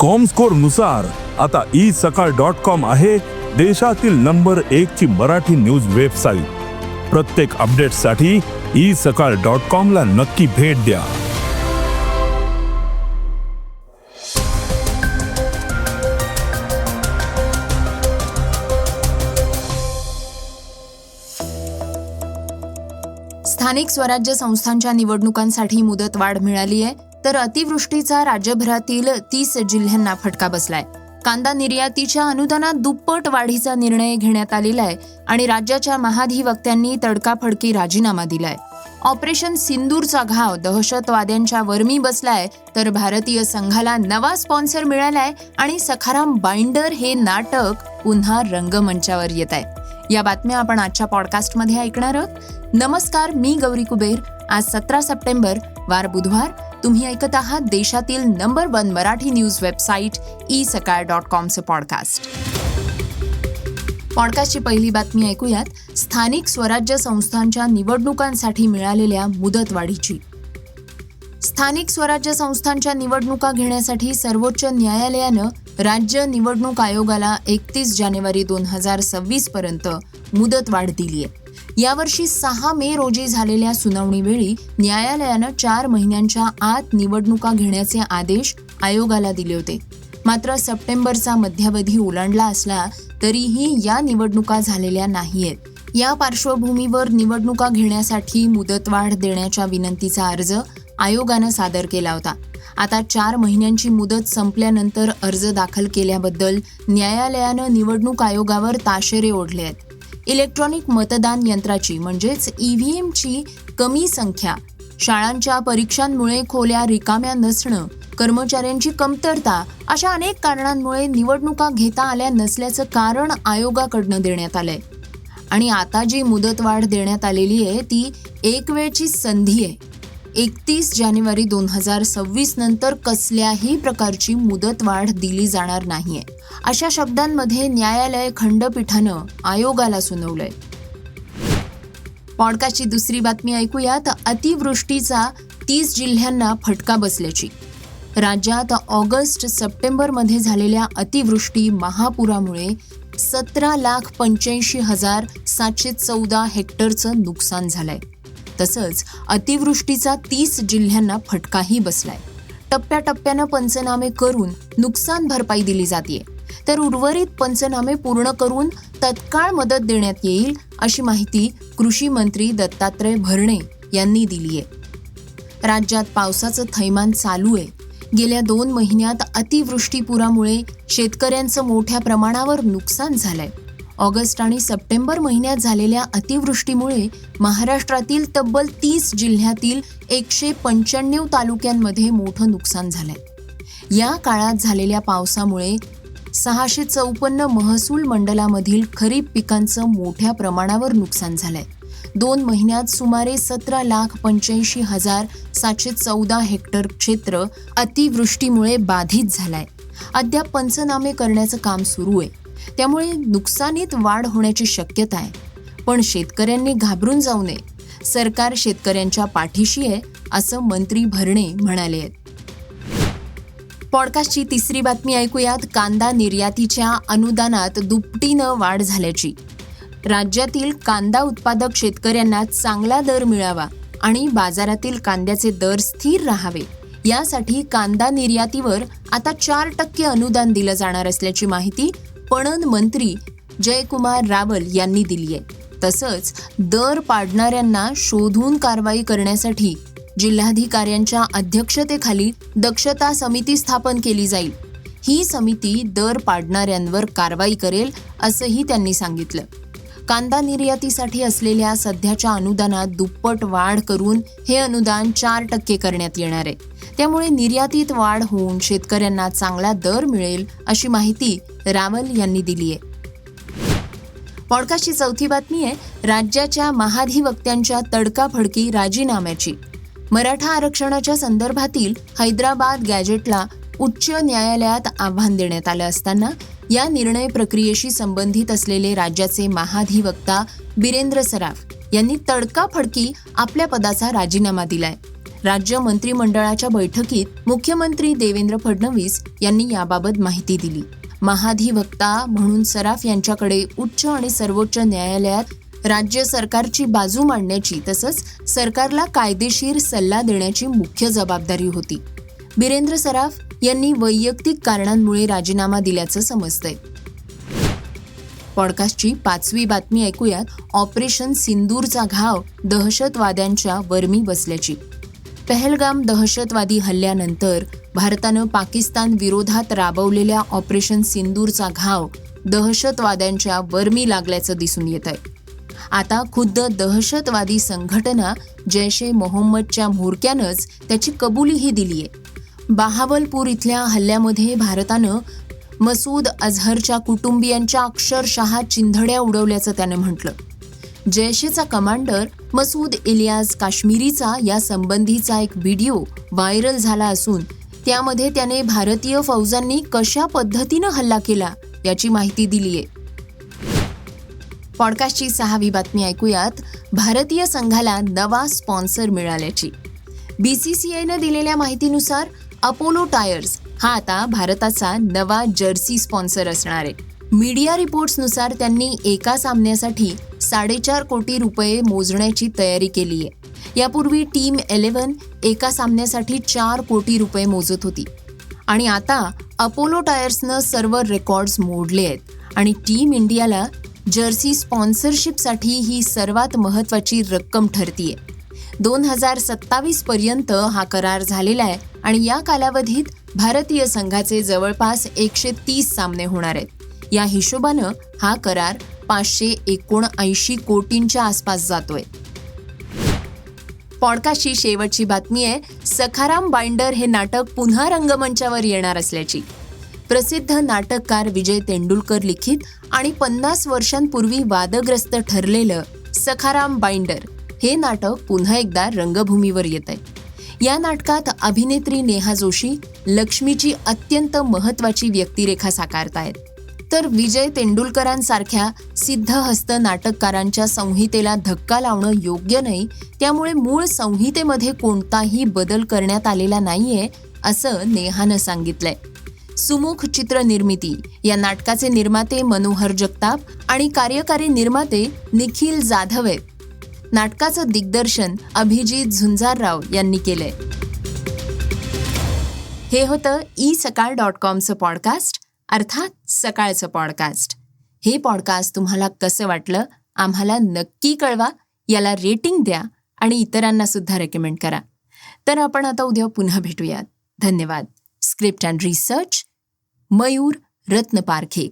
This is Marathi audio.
कॉमस्कोरनुसार आता ई सकाळ डॉट कॉम आहे देशातील नंबर एक ची मराठी न्यूज वेबसाईट प्रत्येक अपडेटसाठी ई सकाळ डॉट कॉम ला नक्की भेट द्या. स्थानिक स्वराज्य संस्थांच्या निवडणुकांसाठी मुदतवाढ मिळाली आहे. तर अतिवृष्टीचा राज्यभरातील तीस जिल्ह्यांना फटका बसलाय. कांदा निर्यातीच्या अनुदानात दुप्पट वाढीचा निर्णय घेण्यात आलेला आहे आणि राज्याच्या महाधिवक्त्यांनी तडकाफडकी राजीनामा दिलाय. ऑपरेशन सिंदूरचा घाव दहशतवाद्यांच्या वर्मी बसलाय तर भारतीय संघाला नवा स्पॉन्सर मिळालाय आणि सखाराम बाइंडर हे नाटक पुन्हा रंगमंचावर येत आहे. या बातम्या आपण आजच्या पॉडकास्टमध्ये ऐकणार आहोत. नमस्कार मी गौरी कुबेर. आज सतरा सप्टेंबर वार बुधवार. तुम्ही ऐकत आहात देशातील number one Marathi news website E Sakal dot कॉमचं podcast पॉडकास्टची पहिली बातमी ऐकूयात. स्थानिक स्वराज्य संस्थांच्या निवडणुकांसाठी मिळालेल्या मुदतवाढीची. स्थानिक स्वराज्य संस्थांच्या निवडणुका घेण्यासाठी सर्वोच्च न्यायालयानं राज्य निवडणूक आयोगाला एकतीस जानेवारी दोन हजार सव्वीस पर्यंत मुदतवाढ दिली आहे यावर्षी सहा मे रोजी झालेल्या सुनावणीवेळी न्यायालयानं चार महिन्यांच्या आत निवडणुका घेण्याचे आदेश आयोगाला दिले होते. मात्र सप्टेंबरचा मध्यावधी ओलांडला असला तरीही या निवडणुका झालेल्या नाहीयेत. या पार्श्वभूमीवर निवडणुका घेण्यासाठी मुदतवाढ देण्याच्या विनंतीचा अर्ज आयोगानं सादर केला होता. आता चार महिन्यांची मुदत संपल्यानंतर अर्ज दाखल केल्याबद्दल न्यायालयानं निवडणूक आयोगावर ताशेरे ओढले आहेत इलेक्ट्रॉनिक मतदान यंत्राची म्हणजेच ईव्हीएमची कमी संख्या. शाळांच्या परीक्षांमुळे खोल्या रिकाम्या नसणं कर्मचाऱ्यांची कमतरता अशा अनेक कारणांमुळे निवडणुका घेता आल्या नसल्याचं कारण आयोगाकडनं देण्यात आलंय. आणि आता जी मुदतवाढ देण्यात आलेली आहे ती एक वेळची संधी आहे. एकतीस जानेवारी दोन हजार सव्वीस नंतर कसल्याही प्रकारची मुदतवाढ दिली जाणार नाहीये. अशा शब्दांमध्ये न्यायालय खंडपीठानं आयोगाला सुनावलंय. पॉडकास्टची दुसरी बातमी ऐकूयात. अतिवृष्टीचा तीस जिल्ह्यांना फटका बसल्याची. राज्यात ऑगस्ट सप्टेंबरमध्ये झालेल्या अतिवृष्टी महापुरामुळे सतरा लाख पंच्याऐंशी हजार सातशे चौदा हेक्टरचं नुकसान झालंय. तसंच अतिवृष्टीचा तीस जिल्ह्यांना फटकाही बसलाय. टप्प्याटप्प्यानं पंचनामे करून नुकसान भरपाई दिली जाते तर उर्वरित पंचनामे पूर्ण करून तत्काळ मदत देण्यात येईल अशी माहिती कृषी मंत्री दत्तात्रय भरणे यांनी दिली आहे राज्यात पावसाचं थैमान चालू आहे. गेल्या दोन महिन्यात अतिवृष्टीपुरामुळे शेतकऱ्यांचं मोठ्या प्रमाणावर नुकसान झालंय. ऑगस्ट आणि सप्टेंबर महिन्यात झालेल्या अतिवृष्टीमुळे महाराष्ट्रातील तब्बल तीस जिल्ह्यातील एकशे पंच्याण्णव तालुक्यांमध्ये मोठं नुकसान झालंय. या काळात झालेल्या पावसामुळे सहाशे चौपन्न महसूल मंडलामधील खरीप पिकांचं मोठ्या प्रमाणावर नुकसान झालंय. दोन महिन्यात सुमारे सतरा लाख पंच्याऐंशी हजार सातशे चौदा हेक्टर क्षेत्र अतिवृष्टीमुळे बाधित झालंय. अद्याप पंचनामे करण्याचं काम सुरू आहे. त्यामुळे नुकसानीत वाढ होण्याची शक्यता आहे. पण शेतकऱ्यांनी घाबरून जाऊ नये. सरकार शेतकऱ्यांच्या पाठीशी आहे असं मंत्री भरणे म्हणाले आहेत. पॉडकास्टची तिसरी बातमी ऐकूयात. कांदा निर्यातीच्या अनुदानात दुपटीनं वाढ झाल्याची. राज्यातील कांदा उत्पादक शेतकऱ्यांना चांगला दर मिळावा आणि बाजारातील कांद्याचे दर स्थिर राहावे यासाठी कांदा निर्यातीवर आता चार टक्के अनुदान दिलं जाणार असल्याची माहिती पणन मंत्री जयकुमार रावल यांनी दिली आहे. तसंच दर पाडणाऱ्यांना शोधून कारवाई करण्यासाठी जिल्हाधिकाऱ्यांच्या अध्यक्षतेखाली दक्षता समिती स्थापन केली जाईल. ही समिती दर पाडणाऱ्यांवर कारवाई करेल असंही त्यांनी सांगितलं. कांदा निर्यातीसाठी असलेल्या सध्याच्या अनुदानात दुप्पट वाढ करून हे अनुदान चार टक्के करण्यात येणार आहे. त्यामुळे निर्यातीत वाढ होऊन शेतकऱ्यांना चांगला दर मिळेल अशी माहिती रावल यांनी दिली आहे. पॉडकास्टची चौथी बातमी आहे राज्याच्या महाधिवक्त्यांच्या तडकाफडकी राजीनाम्याची. मराठा आरक्षणाच्या संदर्भातील हैदराबाद गॅजेटला उच्च न्यायालयात आव्हान देण्यात आलं असताना या निर्णय प्रक्रियेशी संबंधित असलेले राज्याचे महाधिवक्ता बिरेंद्र सराफ यांनी तडकाफडकी आपल्या पदाचा राजीनामा दिलाय. राज्य मंत्रिमंडळाच्या बैठकीत मुख्यमंत्री देवेंद्र फडणवीस यांनी याबाबत माहिती दिली. महाधिवक्ता म्हणून सराफ यांच्याकडे उच्च आणि सर्वोच्च न्यायालयात राज्य सरकारची बाजू मांडण्याची तसंच सरकारला कायदेशीर सल्ला देण्याची मुख्य जबाबदारी होती. बिरेंद्र सराफ यांनी वैयक्तिक कारणांमुळे राजीनामा दिल्याचं समजतंय. पॉडकास्टची पाचवी बातमी ऐकूयात. ऑपरेशन सिंदूरचा घाव दहशतवाद्यांच्या वर्मी बसल्याची. पहलगाम दहशतवादी हल्ल्यानंतर भारतानं पाकिस्तान विरोधात राबवलेल्या ऑपरेशन सिंदूरचा घाव दहशतवाद्यांच्या वर्मी लागल्याचं दिसून येत आहे. आता खुद्द दहशतवादी संघटना जैश ए मोहम्मदच्या म्होरक्यानंच त्याची कबुलीही दिली आहे. बहावलपूर इथल्या हल्ल्यामध्ये भारतानं मसूद अझहरच्या कुटुंबियांच्या अक्षरशः चिंधड्या उडवल्याचं त्यानं म्हटलं. जैशेचा कमांडर मसूद इलियास काश्मीरीचा या संबंधीचा एक व्हिडिओ व्हायरल झाला असून त्यामध्ये त्याने भारतीय फौजांनी कशा पद्धतीनं हल्ला केला याची माहिती दिली आहे पॉडकास्टची सहावी बातमी ऐकूयात. भारतीय संघाला नवा स्पॉन्सर मिळाल्याची. बीसीसीआयनं दिलेल्या माहितीनुसार अपोलो टायर्स हा आता भारताचा नवा जर्सी स्पॉन्सर असणार आहे. मीडिया रिपोर्ट्सनुसार त्यांनी एका सामन्यासाठी साडेचार कोटी रुपये मोजण्याची तयारी केली आहे. यापूर्वी टीम इलेव्हन एका सामन्यासाठी चार कोटी रुपये मोजत होती. आणि आता अपोलो टायर्सनं सर्व रेकॉर्ड्स मोडले आहेत. आणि टीम इंडियाला जर्सी स्पॉन्सरशिपसाठी ही सर्वात महत्त्वाची रक्कम ठरतीये. दोन हजार सत्तावीसपर्यंत हा करार झालेला आहे आणि या कालावधीत भारतीय संघाचे जवळपास एकशे तीस सामने होणार आहेत. या हिशोबानं हा करार पाचशे एकोणऐंशी कोटींच्या आसपास जातोय. पॉडकास्टची शेवटची बातमी आहे सखाराम बाइंडर हे नाटक पुन्हा रंगमंचावर येणार असल्याची. प्रसिद्ध नाटककार विजय तेंडुलकर लिखित आणि पन्नास वर्षांपूर्वी वादग्रस्त ठरलेलं सखाराम बाइंडर हे नाटक पुन्हा एकदा रंगभूमीवर येत आहे या नाटकात अभिनेत्री नेहा जोशी लक्ष्मीची अत्यंत महत्वाची व्यक्तिरेखा साकारतायत. तर विजय तेंडुलकरांसारख्या सिद्धहस्त नाटककारांच्या संहितेला धक्का लावणं योग्य नाही त्यामुळे मूळ संहितेमध्ये कोणताही बदल करण्यात आलेला नाहीये असं नेहानं सांगितलंय. सुमुख चित्र निर्मिती या नाटकाचे निर्माते मनोहर जगताप आणि कार्यकारी निर्माते निखिल जाधव. आहेत नाटकाचं दिग्दर्शन अभिजित झुंजारराव यांनी केलंय. हे होतं ई सकाळ डॉट कॉमचं पॉडकास्ट. अर्थात सकाळचं पॉडकास्ट हे पॉडकास्ट तुम्हाला कसं वाटलं आम्हाला नक्की कळवा याला रेटिंग द्या आणि इतरांना सुद्धा रेकमेंड करा. तर आपण आता उद्या पुन्हा भेटूयात. धन्यवाद. Script and research Mayur Ratnaparkhe.